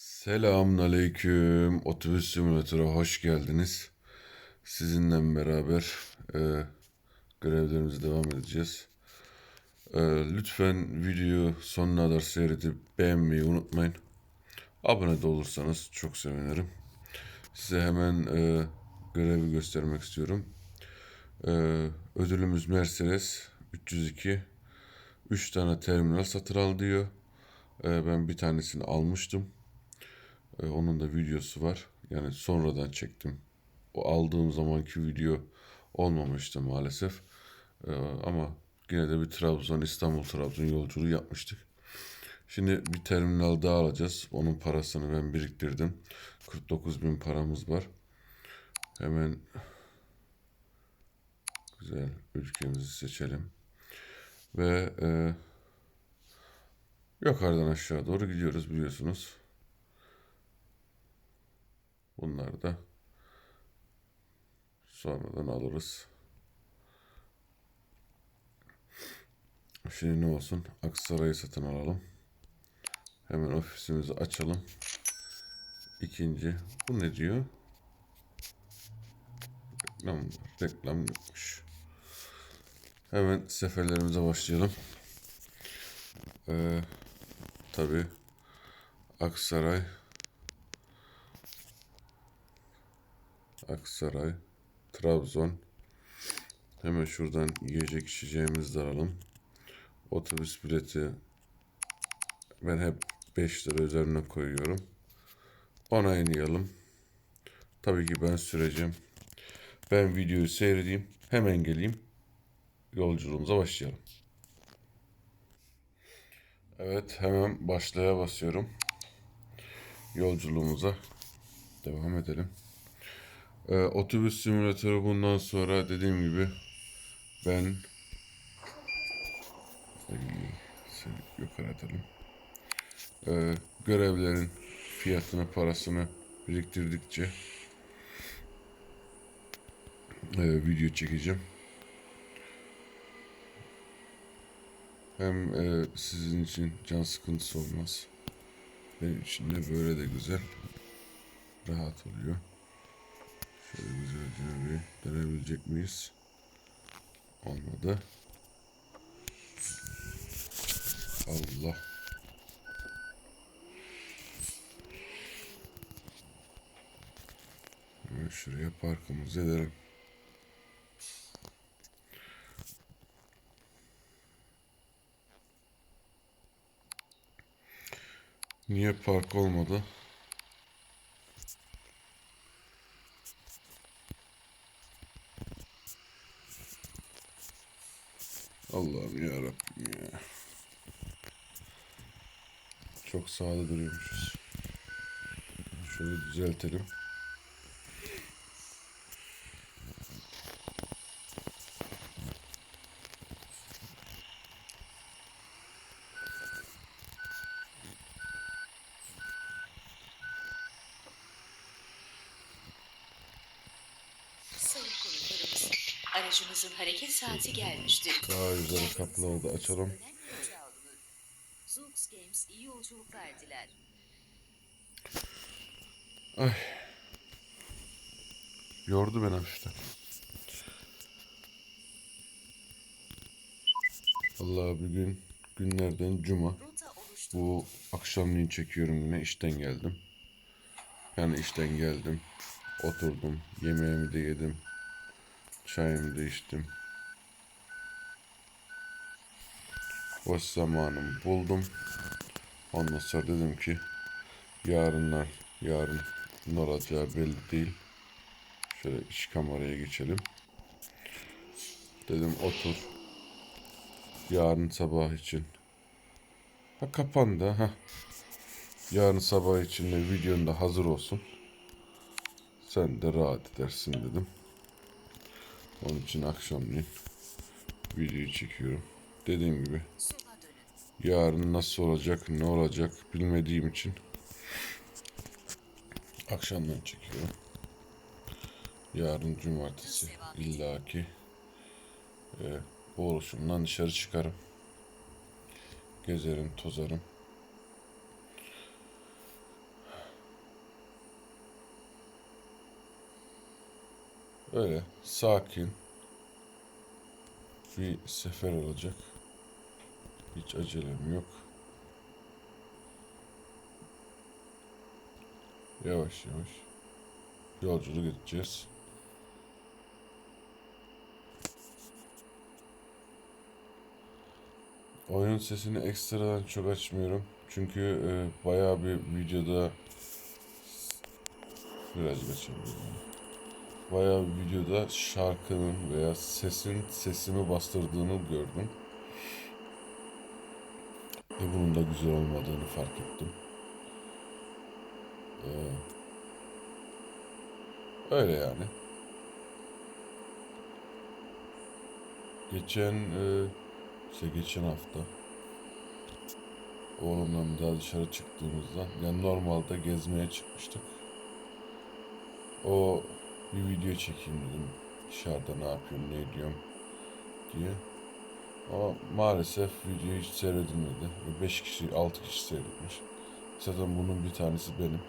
Selamünaleyküm. Otobüs simülatöre hoş geldiniz. Sizinle beraber e, görevlerimize devam edeceğiz. E, lütfen videoyu sonuna kadar seyredip beğenmeyi unutmayın. Abone de olursanız çok sevinirim. Size hemen e, görevi göstermek istiyorum. E, ödülümüz Mercedes 302. 3 tane terminal satın al diyor. E, ben bir tanesini almıştım. Ee, onun da videosu var. Yani sonradan çektim. O aldığım zamanki video olmamıştı maalesef. Ee, ama yine de bir Trabzon, İstanbul Trabzon yolculuğu yapmıştık. Şimdi bir terminal daha alacağız. Onun parasını ben biriktirdim. 49 bin paramız var. Hemen güzel ülkemizi seçelim. Ve e, yukarıdan aşağı doğru gidiyoruz biliyorsunuz. Bunları da sonradan alırız. Şimdi ne olsun? Aksaray'ı satın alalım. Hemen ofisimizi açalım. İkinci. Bu ne diyor? Reklam, reklam yokmuş. Hemen seferlerimize başlayalım. Ee, tabii Aksaray Aksaray, Trabzon. Hemen şuradan yiyecek içeceğimizi de alalım. Otobüs bileti ben hep 5 lira üzerine koyuyorum. Onaylayalım. Tabii ki ben süreceğim. Ben videoyu seyredeyim. Hemen geleyim. Yolculuğumuza başlayalım. Evet hemen başlaya basıyorum. Yolculuğumuza devam edelim. Ee, otobüs simülatörü bundan sonra dediğim gibi ben yukarı atalım. Ee, görevlerin fiyatını, parasını biriktirdikçe e, video çekeceğim. Hem e, sizin için can sıkıntısı olmaz. Benim için de böyle de güzel. Rahat oluyor. Denebilecek miyiz? Olmadı. Allah. Hemen şuraya parkımızı edelim. Niye park olmadı? Allah'ım ya Rabbim ya. Çok sağda duruyormuşuz. Şöyle düzeltelim. Aracımızın hareket saati gelmiştir. Daha güzel kapıları da açalım. Zoox Games iyi yolculuklar diler. Ay. Yordu beni hafiften. Allah bugün günlerden cuma. Bu akşamleyin çekiyorum yine işten geldim. Yani işten geldim. Oturdum. Yemeğimi de yedim. Çayımı da içtim. Boş zamanımı buldum. Ondan sonra dedim ki yarınlar yarın ne olacağı belli değil. Şöyle iç kameraya geçelim. Dedim otur. Yarın sabah için Ha kapandı ha. Yarın sabah için de videon da hazır olsun. Sen de rahat edersin dedim. Onun için akşamleyin videoyu çekiyorum. Dediğim gibi yarın nasıl olacak, ne olacak bilmediğim için akşamdan çekiyorum. Yarın cumartesi illaki e, bu oluşumdan dışarı çıkarım. Gezerim, tozarım. Öyle sakin bir sefer olacak. Hiç acelem yok. Yavaş yavaş yolculuk edeceğiz. Oyunun sesini ekstradan çok açmıyorum. Çünkü e, bayağı bir videoda biraz geçebilirim. Bayağı videoda şarkının veya sesin sesimi bastırdığını gördüm. Ve bunun da güzel olmadığını fark ettim. Ee, öyle yani. Geçen e, işte geçen hafta oğlumla daha dışarı çıktığımızda yani normalde gezmeye çıkmıştık. O bir video çekeyim dedim. Dışarıda ne yapıyorum, ne ediyorum diye. Ama maalesef video hiç seyredilmedi. 5 kişi, 6 kişi seyretmiş. Zaten bunun bir tanesi benim.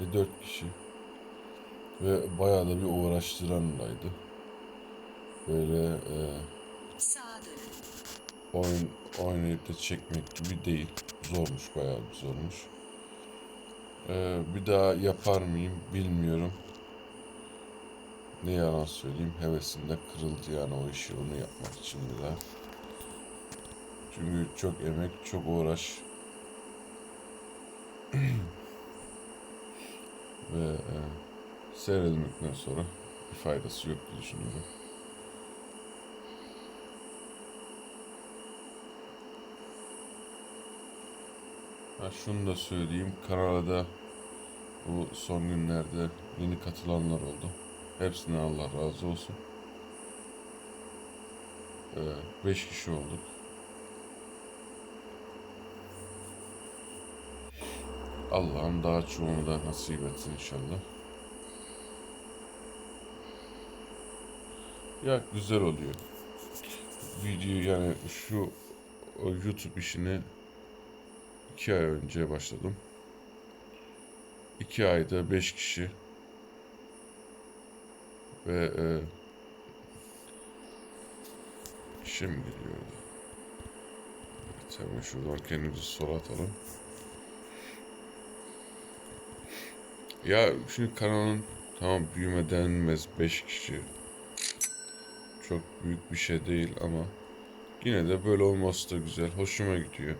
Ve 4 kişi. Ve bayağı da bir uğraştıranlaydı. Böyle e, oyun oynayıp da çekmek gibi değil. Zormuş, bayağı bir zormuş. Ee, bir daha yapar mıyım bilmiyorum. Ne yalan söyleyeyim hevesinde kırıldı yani o işi onu yapmak için bir. Çünkü çok emek, çok uğraş. Ve e, seyredilmekten sonra bir faydası yok diye düşünüyorum. Ha, şunu da söyleyeyim. Kanalda bu son günlerde yeni katılanlar oldu. Hepsine Allah razı olsun. 5 kişi olduk. Allah'ım daha çoğunu da nasip etsin inşallah. Ya güzel oluyor. Video yani şu YouTube işini iki ay önce başladım. İki ayda beş kişi ve e, mi geliyor? Evet, hemen şuradan kendimizi sola atalım. Ya şimdi kanalın tamam büyüme denmez 5 kişi çok büyük bir şey değil ama yine de böyle olması da güzel. Hoşuma gidiyor.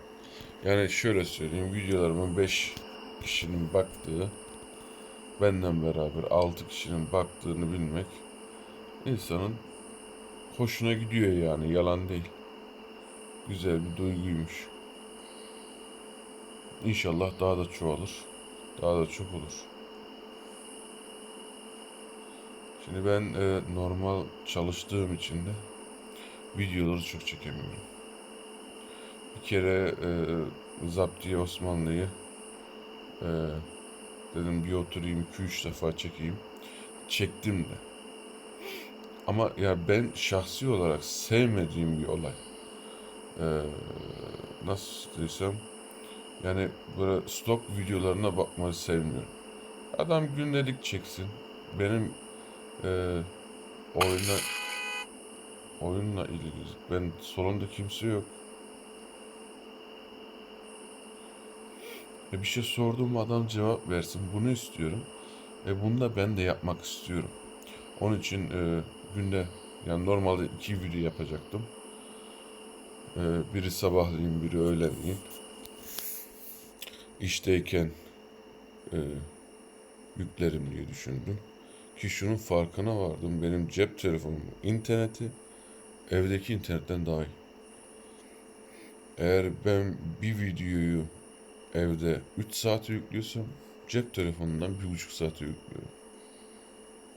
Yani şöyle söyleyeyim videolarıma 5 kişinin baktığı benden beraber 6 kişinin baktığını bilmek insanın hoşuna gidiyor yani yalan değil. Güzel bir duyguymuş. İnşallah daha da çoğalır. Daha da çok olur. Şimdi ben e, normal çalıştığım için de videoları çok çekemiyorum. Bir kere e, Zaptiye Osmanlı'yı e, dedim bir oturayım 2-3 defa çekeyim. Çektim de. Ama ya ben şahsi olarak sevmediğim bir olay. E, nasıl desem yani böyle stok videolarına bakmayı sevmiyorum. Adam gündelik çeksin. Benim e, oyuna oyunla ilgili ben salonda kimse yok. E bir şey sordum adam cevap versin. Bunu istiyorum. E bunu da ben de yapmak istiyorum. Onun için e, günde yani normalde iki video yapacaktım. E, biri sabahleyin, biri öğlenleyin. İşteyken e, yüklerim diye düşündüm. Ki şunun farkına vardım. Benim cep telefonum interneti evdeki internetten daha iyi. Eğer ben bir videoyu evde 3 saat yüklüyorsam cep telefonundan 1,5 saat yüklüyorum.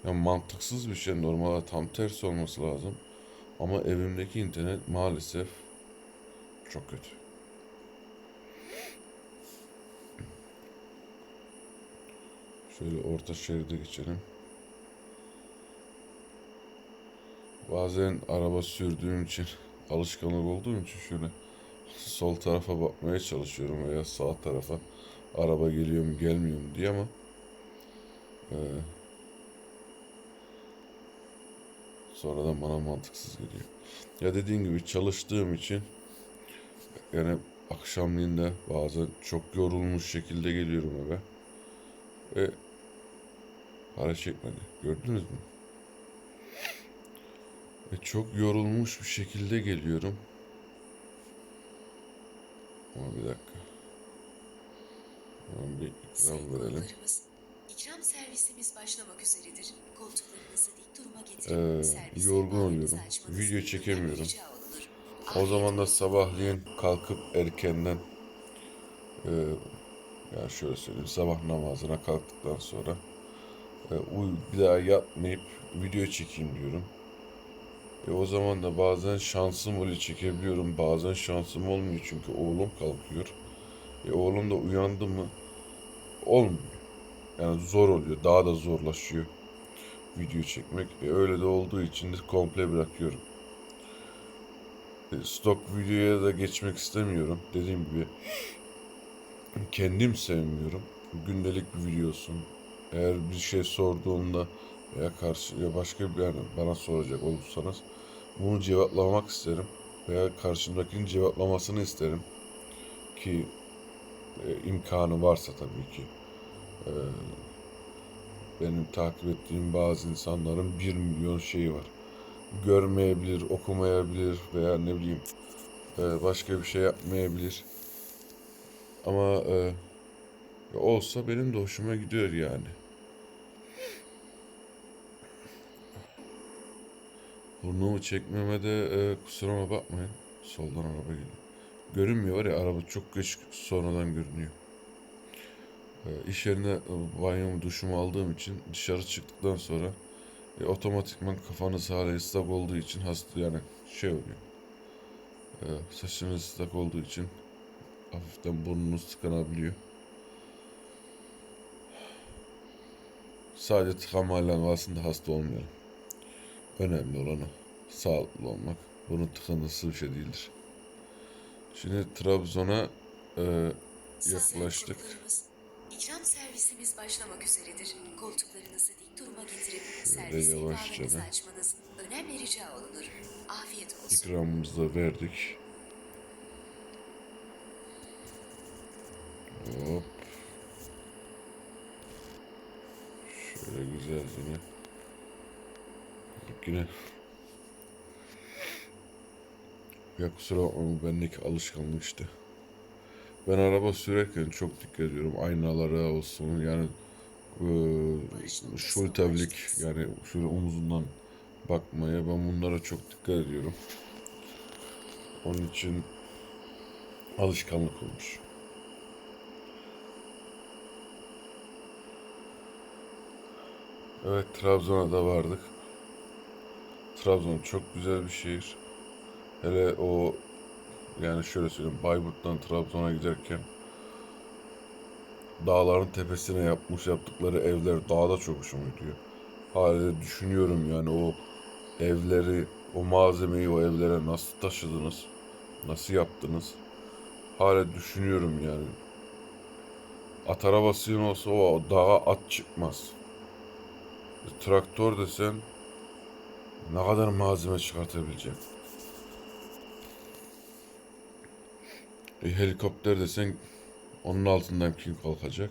Yani mantıksız bir şey. Normalde tam tersi olması lazım. Ama evimdeki internet maalesef çok kötü. Şöyle orta şeride geçelim. Bazen araba sürdüğüm için alışkanlık olduğum için şöyle sol tarafa bakmaya çalışıyorum veya sağ tarafa araba geliyor mu gelmiyor mu diye ama e, Sonradan bana mantıksız geliyor. Ya dediğim gibi çalıştığım için yani akşamleyin de bazen çok yorulmuş şekilde geliyorum eve. Ve para çekmedi. Gördünüz mü? Ve çok yorulmuş bir şekilde geliyorum. Ama bir dakika. Hemen bir ikram verelim. ikram servisimiz başlamak üzeredir. Koltuklarınızı dik duruma Ee, getirip servise yorgun oluyorum. Video çekemiyorum. O zaman da sabahleyin kalkıp erkenden e, ya şöyle söyleyeyim sabah namazına kalktıktan sonra e, uy bir daha yatmayıp video çekeyim diyorum. E, o zaman da bazen şansım oluyor çekebiliyorum. Bazen şansım olmuyor çünkü oğlum kalkıyor. E, oğlum da uyandı mı olmuyor. Yani zor oluyor. Daha da zorlaşıyor video çekmek. E, öyle de olduğu için de komple bırakıyorum. E, stok videoya da geçmek istemiyorum. Dediğim gibi kendim sevmiyorum. Gündelik bir video olsun. Eğer bir şey sorduğumda veya karşı ya başka bir yani bana soracak olursanız bunu cevaplamak isterim veya karşımdakinin cevaplamasını isterim ki e, imkanı varsa tabii ki. E, benim takip ettiğim bazı insanların bir milyon şeyi var. Görmeyebilir, okumayabilir veya ne bileyim e, başka bir şey yapmayabilir. Ama e, olsa benim de hoşuma gidiyor yani. Burnumu çekmeme de e, kusuruma bakmayın. Soldan araba geliyor. Görünmüyor var ya araba çok geç sonradan görünüyor. E, iş yerine e, banyomu duşumu aldığım için dışarı çıktıktan sonra e, otomatikman kafanız hala ıslak olduğu için hasta yani şey oluyor. E, saçınız ıslak olduğu için hafiften burnunuz tıkanabiliyor. Sadece tıkanmayla aslında hasta olmayalım. Önemli olan o. Sağlıklı olmak. Bunun tıkantısı bir şey değildir. Şimdi Trabzon'a e, yaklaştık. İkram servisimiz başlamak üzeredir. Koltuklarınızı dik duruma getirip Şöyle servise yavaşça da. açmanız önemli rica olunur. Afiyet olsun. İkramımızı da verdik. Hop. Şöyle güzelce yine. Yine. Ya kusura bakma bu bendeki alışkanlık işte. Ben araba sürerken çok dikkat ediyorum. Aynalara olsun yani eee şultevlik yani şöyle omuzundan bakmaya ben bunlara çok dikkat ediyorum. Onun için alışkanlık olmuş. Evet Trabzon'a da vardık. Trabzon çok güzel bir şehir. Hele o yani şöyle söyleyeyim Bayburt'tan Trabzon'a giderken dağların tepesine yapmış yaptıkları evler dağda çok hoşuma gidiyor. Hala düşünüyorum yani o evleri, o malzemeyi o evlere nasıl taşıdınız? Nasıl yaptınız? Hala düşünüyorum yani. At arabasının olsa o dağa at çıkmaz. Traktör desen ne kadar malzeme çıkartabilecek? E, helikopter desen onun altından kim kalkacak?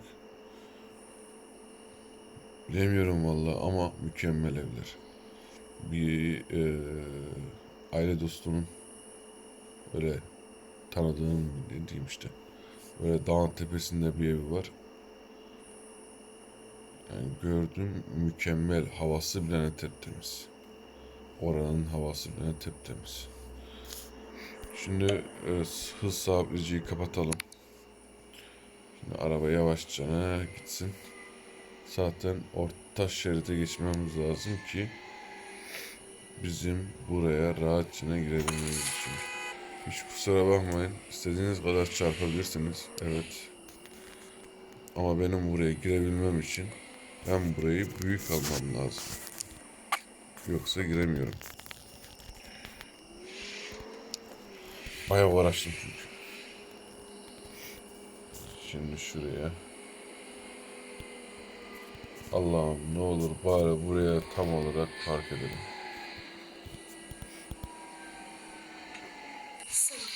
Bilemiyorum valla ama mükemmel evler. Bir e, aile dostunun böyle tanıdığım ne diyeyim işte böyle dağın tepesinde bir evi var. Yani gördüm mükemmel havası bile temiz. Oranın havası bile temiz. Şimdi e, hız sabitleyiciyi kapatalım. Şimdi araba yavaşça gitsin. Zaten orta şeride geçmemiz lazım ki bizim buraya rahatça girebilmemiz için. Hiç kusura bakmayın. İstediğiniz kadar çarpabilirsiniz. Evet. Ama benim buraya girebilmem için ben burayı büyük almam lazım. Yoksa giremiyorum. Bayağı uğraştım çünkü. Şimdi şuraya. Allah'ım ne olur bari buraya tam olarak park edelim.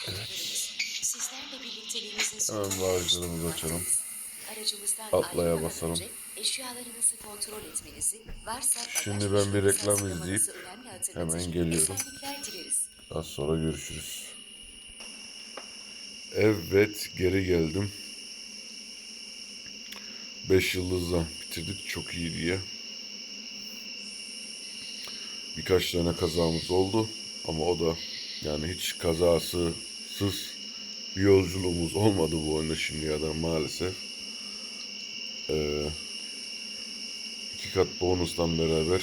Evet. Hemen barajlarımızı açalım. Atlaya basalım eşyalarınızı kontrol etmenizi, varsa Şimdi ben bir reklam izleyip hemen geliyorum. Az sonra görüşürüz. Evet geri geldim. 5 yıldızla bitirdik çok iyi diye. Birkaç tane kazamız oldu ama o da yani hiç kazasız bir yolculuğumuz olmadı bu oyunda şimdiye kadar maalesef. Ee, iki kat bonustan beraber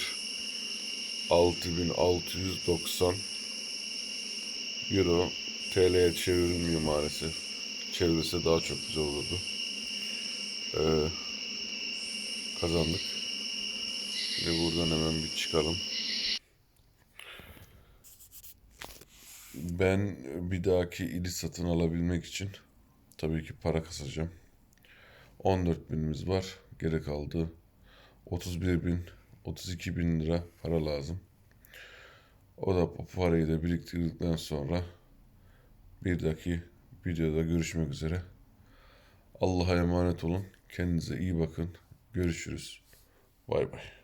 6690 Euro TL'ye çevrilmiyor maalesef. Çevirse daha çok güzel olurdu. Ee, kazandık. Şimdi buradan hemen bir çıkalım. Ben bir dahaki ili satın alabilmek için tabii ki para kasacağım. 14 binimiz var. Geri kaldı 31 bin, 32 bin lira para lazım. O da bu parayı da biriktirdikten sonra bir dahaki videoda görüşmek üzere. Allah'a emanet olun. Kendinize iyi bakın. Görüşürüz. Bay bay.